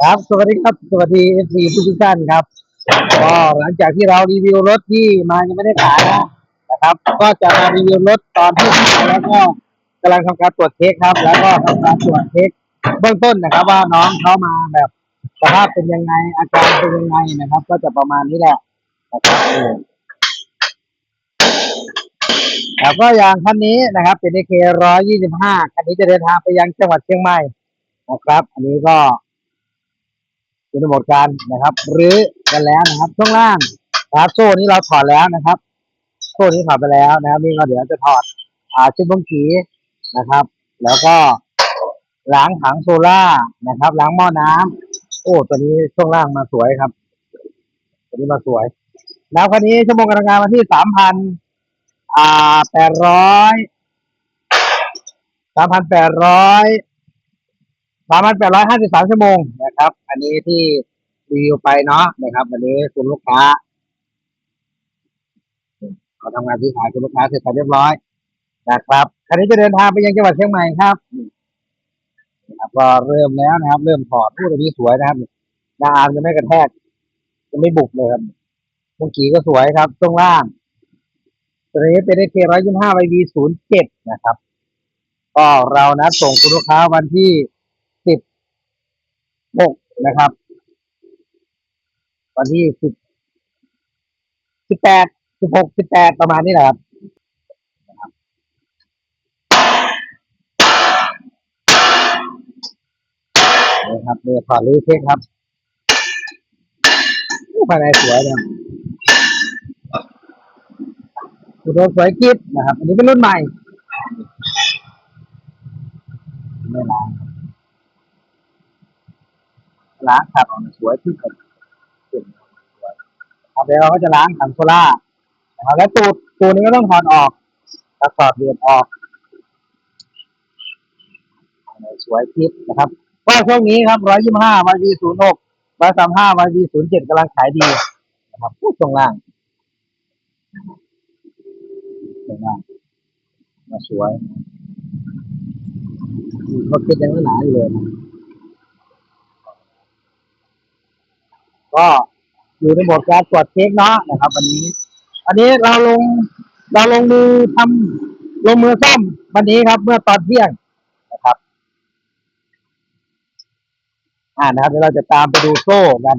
ครับสวัสดีครับสวัสดีเอฟซีทุกท่านครับก็หลังจากที่เรารีวิวรถที่มายังไม่ได้ขายนะนะครับ ก็จะมารีวิวรถตอนที่ขายแล้วก็กำลังทำการตรวจเช็คครับ แล้วก็ทำการตรวจเช็คเบื้องต้นนะครับ ว่าน้องเขามาแบบสภาพเป็นยังไงอาการเป็นยังไงนะครับ ก็จะประมาณนี้แหละนะครับแล้วก็อย่างคันนี้นะครับเป็น AK ร้อยยี่สิบห้าคันนี้จะเดินทางไปยังจังหวัดเชียงใหม่นะครับ อันนี้ก็ อยู่ในโหมดการนะครับหรือกันแล้วนะครับช่วงล่างนะครับโซ่นี้เราถอดแล้วนะครับโซ่นี้ถอดไปแล้วนะครับนี่ก็เดี๋ยวจะถอดอ่าชิ้นบุ้งขีนะครับ แล้วก็ล้างถังโซล่านะครับ ล้างหม้อน้ำโอ้ตัวนี้ช่วงล่างมาสวยครับ ตัวนี้มาสวยแล้วคันนี้ชั่วโมงการทำงานมาที่สามพันอ่าแปดร้อยสามพันแปดร้อย สามพันแปดร้อยห้าสิบสามชั่วโมงนะครับ อันนี้ที่รีวิวไปเนาะนะครับวันนี้คุณลูกค้าเขาทำงานที่ขายคุณลูกค้าเสร็จไปเรียบร้อยนะครับคันนี้จะเดินทางไปยังจังหวัดเชียงใหม่ครับนะครับก็เริ่มแล้วนะครับ เริ่มถอดผู้ตัวนี้สวยนะครับหน้าอาร์มจะไม่กระแทกจะไม่บุกเลยครับตรงขี่ก็สวยครับตรงล่างตัวนี้เป็นเคร้อยยี่ห้าไววีศูนย์เจ็ดนะครับ ก็เรานะส่งคุณลูกค้าวันที่ หกนะครับ วันที่สิบสิบแปดสิบหกสิบแปดประมาณนี้แหละครับนี่ครับเนี่ขอรื้อเช็คครับภายในสวยเลยคุณโดสวยกิ๊บนะครับ อันนี้เป็นรุ่นใหม่ไม่ล้าง ล้างขัดออกมาสวยที่สุดครับเดี๋ยวเราก็จะล้างถังโซล่านะครับแล้วตูดตูดนี้ก็ต้องถอดออกแล้วถอดเรียญออกสวยคลิปนะครับก็ช่วงนี้ครับร้อยยี่ห้าวายวีศูนย์หกร้อยสามห้าวายวีศูนย์เจ็ดกำลังขายดีนะครับช่วงล่างช่วงล่างมาสวยรถติดยังไม่หนาอยู่เลยนะ ก็อยู่ในโหมดการตรวจเช็คเนาะนะครับ วันนี้ อันนี้เราลงเราลงมือทำลงมือซ่อมวันนี้ครับ เมื่อตอนเที่ยงนะครับ อ่านะครับเดี๋ยวเราจะตามไปดูโซ่กัน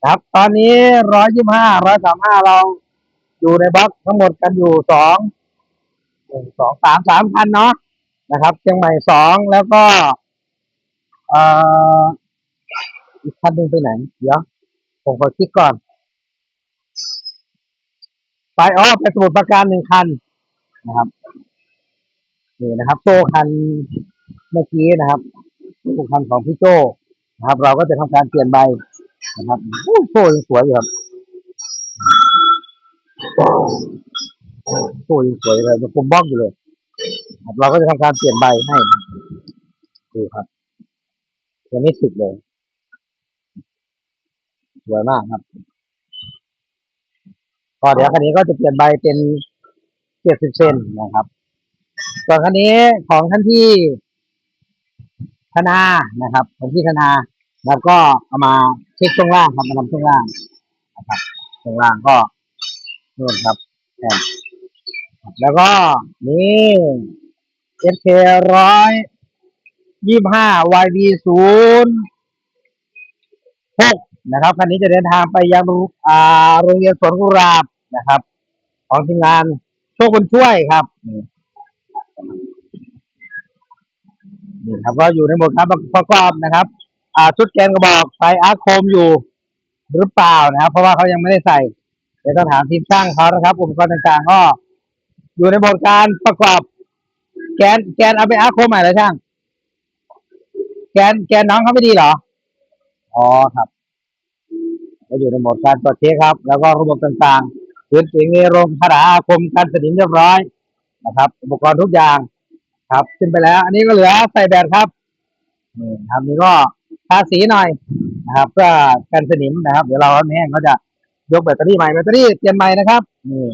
นะครับ ตอนนี้ร้อยยี่ห้าร้อยสามห้าเราอยู่ในบล็อกทั้งหมดกันอยู่สองหนึ่งสองสามสามคันเนาะนะครับเชียงใหม่สองแล้วก็ เอ่ออีกคันหนึ่งไปไหน เดี๋ยว ผมขอคิดก่อน ไปอ๋อไปสมุทรปราการหนึ่งคันนะครับนี่นะครับ โซ่คันเมื่อกี้นะครับโซ่คันของพี่โจนะครับ เราก็จะทำการเปลี่ยนใบนะครับโอ้โซ่ยังสวยอยู่ครับโซ่ยังสวยเลยยังคมบล็อกอยู่เลยเราก็จะทำการเปลี่ยนใบให้ดูครับยังไม่สุดเลย สวยมากครับก็เดี๋ยวคันนี้ก็จะเปลี่ยนใบเป็นเจ็ดสิบเซนนะครับส่วนคันนี้ของท่านที่ธนานะครับของที่ธนาแล้วก็เอามาเช็คช่วงล่างครับมาทำช่วงล่างนะครับช่วงล่างก็นู่นครับแล้วก็นี่ SK ร้อยยี่ห้า YB ศูนย์หก นะครับคันนี้จะเดินทางไปยังโรงเรียนสวนกุหลาบนะครับ ของทีมงานโชคบุญช่วยครับนี่ครับก็อยู่ในหมดการประกอบนะครับ อ่าชุดแกนกระบอกใส่อาร์คโคมอยู่หรือเปล่านะครับ เพราะว่าเขายังไม่ได้ใส่เดี๋ยวต้องถามทีมช่างเขานะครับอุปกรณ์ต่างๆก็อยู่ในโหมดการประกอบ แกนแกนเอาไปอาร์คโคมใหม่เลยช่าง แกนแกนน้องเขาไม่ดีเหรออ๋อครับ ก็อยู่ในโหมดการตรวจเช็คครับ แล้วก็ระบบต่างๆพื้นสีมีโรงคาถาอาคมการสนิมเรียบร้อยนะครับ อุปกรณ์ทุกอย่างครับขึ้นไปแล้ว อันนี้ก็เหลือใส่แบตครับนี่ครับนี่ก็ทาสีหน่อยนะครับเพื่อกันสนิมนะครับ เดี๋ยวเราเอาแห้งก็จะยกแบตเตอรี่ใหม่แบตเตอรี่เปลี่ยนใหม่นะครับนี่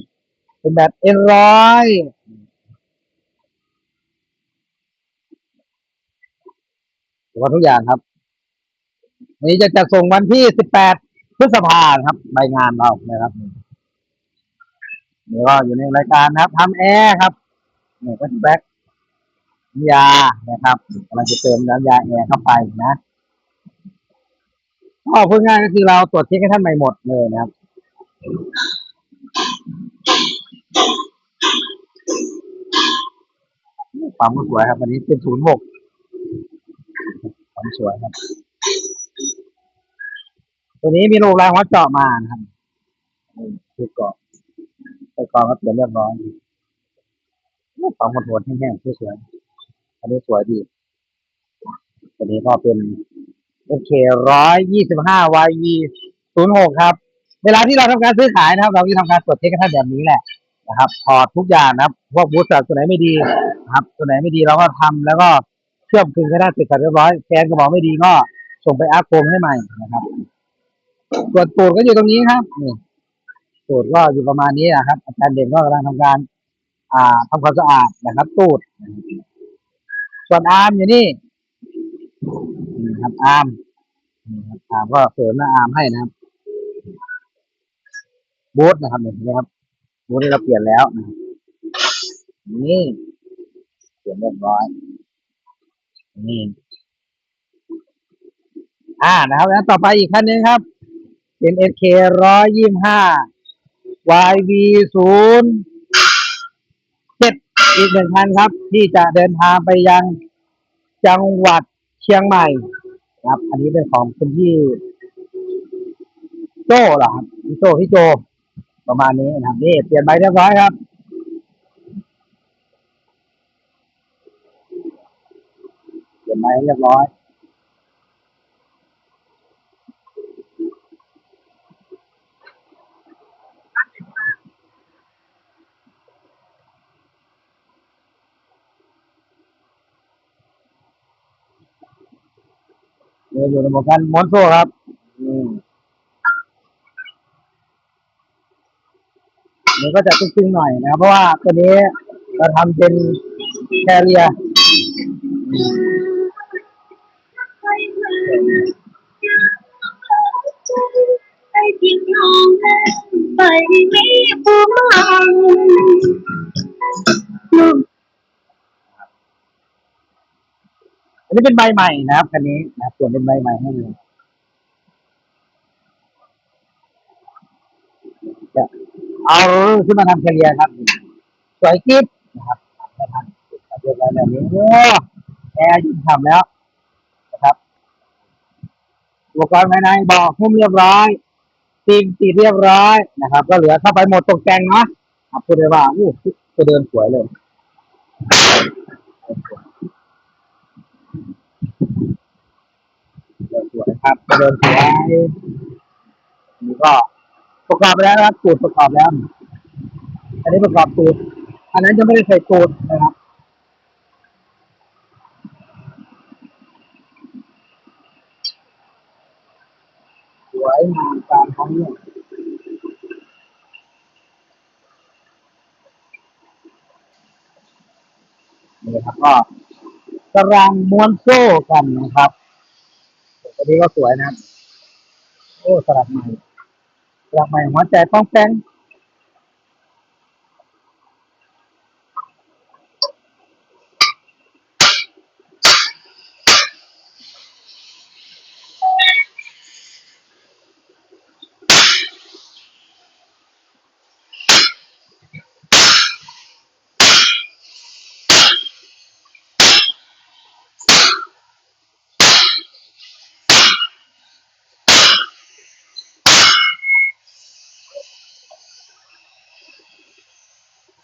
เป็นแบตเอ็นร้อยอุปกรณ์ทุกอย่างครับนี้จะจัดส่งวันที่18 พฤษภาครับใบงานเรานะครับนี่ก็อยู่ในรายการนะครับทำแอร์ครับนี่ก็แบ็คยานะครับกำลังจะเติมน้ำยาแอร์เข้าไปนะก็พูดง่ายก็คือเราตรวจเช็คให้ท่านใหม่หมดเลยนะครับความสวยครับวันนี้เป็นศูนย์หกความสวยครับ ตัวนี้มีรงแรมวัดเจาะมานะครับนี่คือเกาะไปกองก็เปลี่ยนเรียบร้อยความโหดแห้งๆสวยๆอันนี้สวยดี ตัวนี้ก็เป็น FK ร้อยยี่สิบห้า YV ศูนย์หกครับ เวลาที่เราทำการซื้อขายนะครับ เราจะทำการตรวจเช็คกันท่แบบนี้แหละนะครับ ถอดทุกอย่างนะครับ พวกบูสต์ตัวไหนไม่ดีนะครับ ตัวไหนไม่ดีเราก็ทำแล้วก็เชื่อมคืนให้ได้เสร็จเรียบร้อยแกนกระบอกไม่ดีก็ส่งไปอาร์โคมให้ใหม่นะครับ ส่วนตูดก็อยู่ตรงนี้ครับนี่ตูดก็อยู่ประมาณนี้นะครับ อาจารย์เด่นก็กำลังทำการ อ่าทำความสะอาดนะครับ ตูด ส่วนอาร์มอยู่นี่นี่ครับอาร์มอาร์มก็เสริมหน้าอาร์มให้นะครับบูทนะครับเห็นไหมครับบูทที่เราเปลี่ยนแล้วนะนี่เปลี่ยนเรียบร้อยนี่อ่านะครับแล้วต่อไปอีกคันหนึงครับ เป็น SK ร้อยยี่ห้า YV ศูนย์เจ็ดอีกหนึ่งคันครับ ที่จะเดินทางไปยังจังหวัดเชียงใหม่ครับ อันนี้เป็นของคุณพี่โจ้เหรอครับพี่โจ้พี่โจ ประมาณนี้นะครับนี่เปลี่ยนใบเรียบร้อยครับเปลี่ยนใบเรียบร้อย เนี่ยอยู่ในหมวกกานม้วนโซ่ครับมันก็จะตึงๆหน่อยนะครับเพราะว่าตัวนี้เราทำเป็นแคเรีย อันนี้เป็นใบใหม่นะครับคันนี้นะครับเปลี่ยนเป็นใบใหม่ให้เลยจะเอาขึ้นมาทำแคเรียครับ สวยกิ๊บนะครับทำให้ทันเรียบร้อยแบบนี้โอ้แอร์ยิ่งทำแล้วนะครับอุปกรณ์ภายในบอกหุ้มเรียบร้อยตีมติดเรียบร้อยนะครับ ก็เหลือเข้าไปหมดตกแต่งเนาะครับพูดได้ว่าอู้ตัวเดินสวยเลย เดินสวยครับเดินสวยนี่ก็ประกอบไปแล้วครับตูดประกอบแล้ว อันนี้ประกอบตูดอันนั้นจะไม่ได้ใส่ตูดนะครับสวยงามตามท้องเรื่องนี่ครับก็กำลังม้วนโซ่กันนะครับ ตัวนี้ก็สวยนะครับ โอ้สลักใหม่สลักใหม่หัวใจป้องแป้ง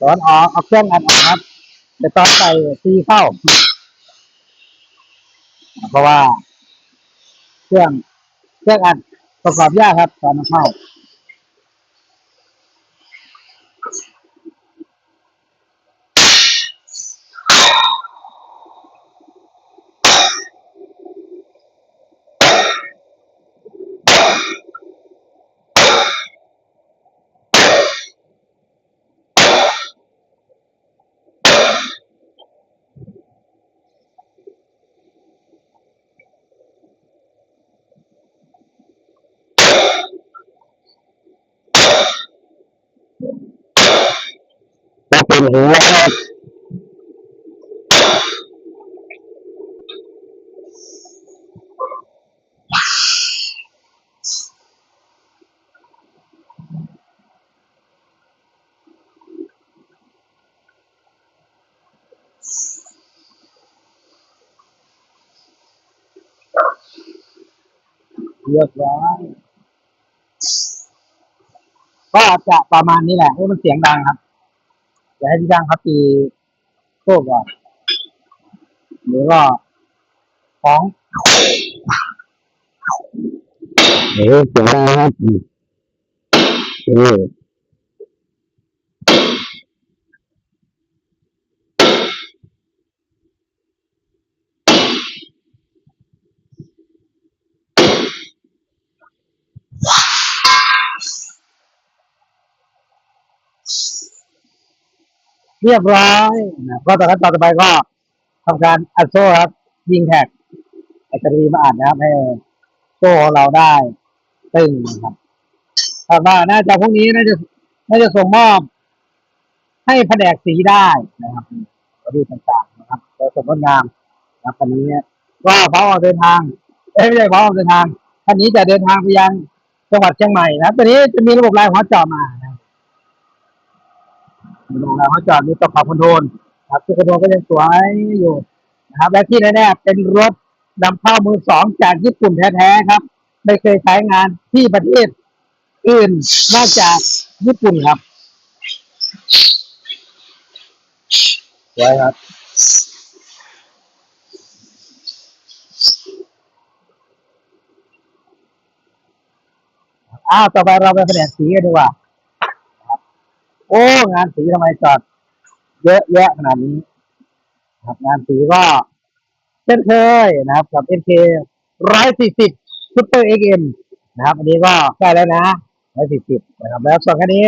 ตอนออกเอาเครื่องอัดออกครับแต่ตอนใส่ซีเข้า เพราะว่า เครื่องเครื่องอัดประกอบยากครับตอนเข้า นหัวครับเรียบร้อยก็จะประมาณนี้แหละเพราะมันเสียงดังครับ เดี๋ยวให้พี่ช่างเขาตีโคก่อนหรือว่าของเออเสียงดังครับเออ เรียบร้อยนะก็ต่อขั้นตอนต่อไปก็ทำการอัดโซ่ครับ ยิงแท็กไอจะมีมาอัดนะครับ ให้โซ่ของเราได้ตึงนะครับคาดว่าน่าจะพรุ่งนี้น่าจะน่าจะส่งมอบ ให้แผนกสีได้นะครับก็ดูต่างๆนะครับโดยสมงดงามนะครับคันนี้ก็พร้อมออกเดินทางเอ้ยไม่ใช่พร้อมออกเดินทางคันนี้จะเดินทางไปยังจังหวัดเชียงใหม่นะครับตัวนี้จะมีระบบลายหัวจอมานะ มีระบบลายหัวจอมีตัวขับคอนโทรลครับตัวคอนโทรลก็ยังสวยอยู่นะครับและที่แน่ๆเป็นรถนำเข้ามือสองจากญี่ปุ่นแท้ๆครับ ไม่เคยใช้งานที่ประเทศอื่นนอกจากญี่ปุ่นครับไว้ครับอ้าวต่อไปเราไปแผนกสีกันดีกว่าครับ โอ้งานสีทำไมจอดเยอะแยะขนาดนี้ครับงานสีก็เช่นเคยนะครับกับ NK ร้อยสี่สิบซุปเปอร์เอ็กเอ็มนะครับ อันนี้ก็ใกล้แล้วนะร้อยสี่สิบนะครับ แล้วส่วนคันนี้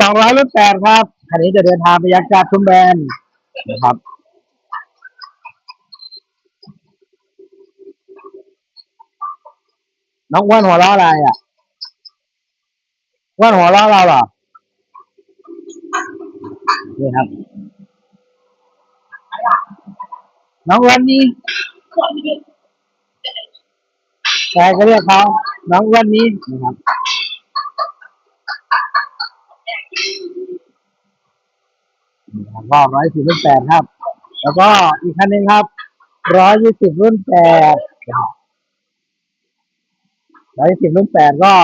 สองร้อยรุ่นแปดครับ คันนี้จะเดินทางไปยังการชุมแบนนะครับน้องอ้วนหัวเราะอะไรอะอ้วนหัวเราะเราเหรอ นี่ครับ น้องอ้วนนี่ใครก็เรียกเขาน้องอ้วนนี้นะครับนี่ครับก็ร้อยสิบรุ่นแปดครับ แล้วก็อีกคันหนึ่งครับร้อยยี่สิบรุ่นแปดร้อยยี่สิบรุ่นแปดก็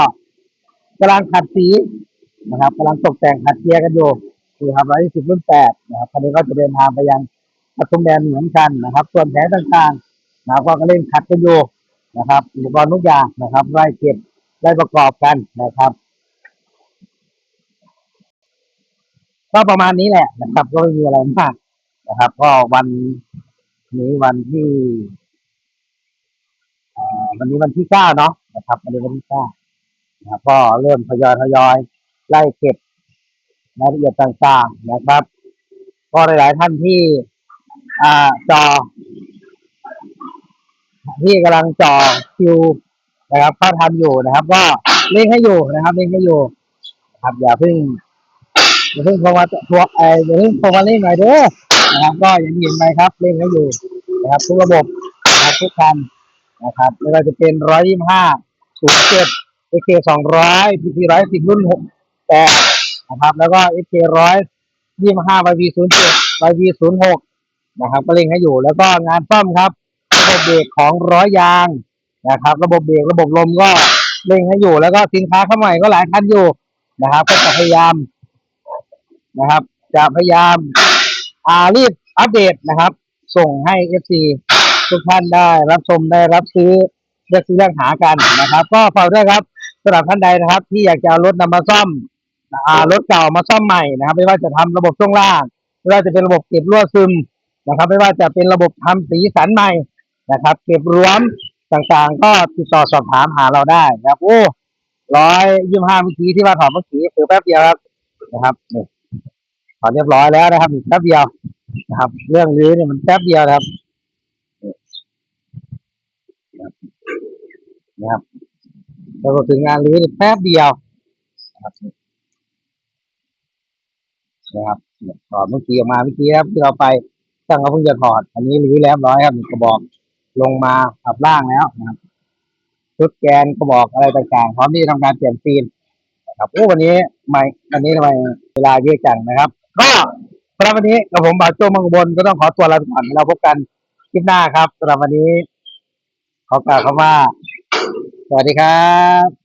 กำลังขัดสีนะครับกำลังตกแต่งขัดเกียร์กันอยู่ นี่ครับร้อยสิบรุ่นแปดนะครับคันนี้ก็จะเดินทางไปยังปทุมแดนเหมือนกันนะครับ ส่วนแผงต่างๆนะครับก็เร่งขัดกันอยู่นะครับอุปกรณ์ทุกอย่างนะครับไล่เก็บไล่ประกอบกันนะครับก็ประมาณนี้แหละนะครับ ก็ไม่มีอะไรมากนะครับ ก็วันนี้วันที่วันนี้วันที่เก้าเนาะนะครับวันนี้วันที่เก้านะครับก็เริ่มทยอยทยอยไล่เก็บ รายละเอียดต่างๆนะครับ ก็หลายๆท่านที่อ่าจอ ที่กำลังจอคิวนะครับเข้าทำอยู่นะครับ ก็เล่งให้อยู่นะครับเล่งให้อยู่ครับอย่าเพิ่งอย่าเพิ่งโทรมาทัวเอออย่าเพิ่งโทรมาเล่นหน่อยเด้อนะครับ ก็อย่างที่เห็นไปครับเล่งให้อยู่นะครับทุกระบบนะครับทุกคันนะครับไม่ว่าจะเป็นร้อยยี่ห้าศูนย์เจ็ดเอเคสองร้อยพีพีร้อยสิบรุ่นหกแปด นะครับ แล้วก็เอเคร้อยยี่ห้าไววีศูนย์เจ็ดไววีศูนย์หกนะครับก็เล่งให้อยู่ แล้วก็งานซ่อมครับ ระบบเบรกของร้อยยางนะครับ ระบบเบรกระบบลมก็เร่งให้อยู่ แล้วก็สินค้าเข้าใหม่ก็หลายคันอยู่นะครับ ก็จะพยายามนะครับ จะพยายามอ่ารีบอัปเดตนะครับ ส่งให้เอฟซีทุกท่านได้รับชมได้รับซื้อเลือกซื้อเลือกหากันนะครับ ก็ฝากด้วยครับสำหรับท่านใดนะครับ ที่อยากจะเอารถนำมาซ่อม อ่ารถเก่ามาซ่อมใหม่นะครับ ไม่ว่าจะทำระบบช่วงล่าง ไม่ว่าจะเป็นระบบเก็บรั่วซึมนะครับ ไม่ว่าจะเป็นระบบทำสีสันใหม่นะครับ เก็บรวมต่างๆ ก็ติดต่อสอบถามหาเราได้นะครับโอ้ร้อยยี่ห้าเมื่อกี้ที่ว่าถอดเมื่อกี้คือแป๊บเดียวครับนะครับนี่ถอดเรียบร้อยแล้วนะครับอีกแป๊บเดียวนะครับ เรื่องรื้อเนี่ยมันแป๊บเดียวครับนะครับแล้วก็ถึงงานรื้อแป๊บเดียวนะครับ นะครับถอดเมื่อกี้ออกมาเมื่อกี้ครับที่เราไปช่างเขาเพิ่งจะถอด อันนี้รื้อแล้วร้อยครับกระบอกลงมาขับล่างแล้วนะครับชุดแกนกระบอกอะไรต่างๆพร้อมที่จะทำการเปลี่ยนซีนนะครับโอ้วันนี้ไม่วันนี้ทำไมเวลาเยอะจังนะครับก็สำหรับวันนี้กับผมบ่าวโจมังบนก็ต้องขอตัวลาไปก่อนเราพบกันคลิปหน้าครับสำหรับวันนี้ขอกล่าวคำว่า สวัสดีครับ